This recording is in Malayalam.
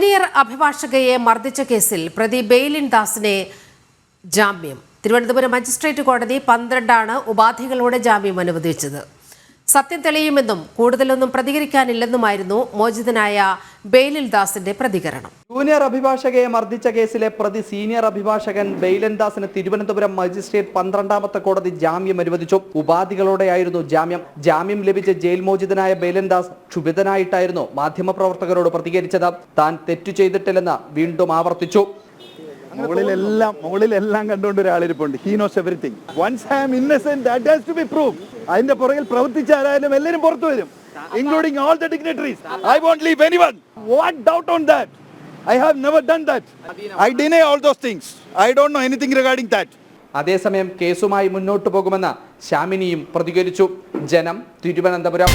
ജൂനിയർ അഭിഭാഷകയെ മർദ്ദിച്ച കേസിൽ പ്രതി ബെയിലിൻ ദാസിനെ ജാമ്യം. തിരുവനന്തപുരം മജിസ്ട്രേറ്റ് കോടതി പന്ത്രണ്ടാണ് ഉപാധികളോടെ ജാമ്യം അനുവദിച്ചത്. സത്യം തെളിയുമെന്നും കൂടുതലൊന്നും പ്രതികരിക്കാനില്ലെന്നുമായിരുന്നു മോചിതനായ ബെയിലിൽ ദാസിന്റെ പ്രതികരണം. ജൂനിയർ അഭിഭാഷകയെ മർദ്ദിച്ച കേസിലെ പ്രതി സീനിയർ അഭിഭാഷകൻ ബെയിലൻദാസിന് തിരുവനന്തപുരം മജിസ്ട്രേറ്റ് പന്ത്രണ്ടാമത്തെ കോടതി ജാമ്യം അനുവദിച്ചു. ഉപാധികളോടെയായിരുന്നു ജാമ്യം. ജാമ്യം ലഭിച്ച ജയിൽ മോചിതനായ ബെയിലൻദാസ് ക്ഷുഭിതനായിട്ടായിരുന്നു മാധ്യമപ്രവർത്തകരോട് പ്രതികരിച്ചത്. താൻ തെറ്റു ചെയ്തിട്ടില്ലെന്ന് വീണ്ടും ആവർത്തിച്ചു. മുകളിലെല്ലാം മുകളിലെല്ലാം കണ്ടുകൊണ്ട് ഒരാളിരിപ്പുണ്ട് he knows everything once I am innocent that has to be prove അതിന്റെ പുറകിൽ പ്രവർത്തിച്ച ആരായാലും എല്ലാവരും പുറത്തു വരും. Including all the dignitaries I won't leave anyone what doubt on that I have never done that I deny all those things I don't know anything regarding that അതേസമയം കേസുമായി മുന്നോട്ടു പോകുമെന്ന് ശാമിനിയും പ്രതികരിച്ചു. ജനം തിരുവനന്തപുരം.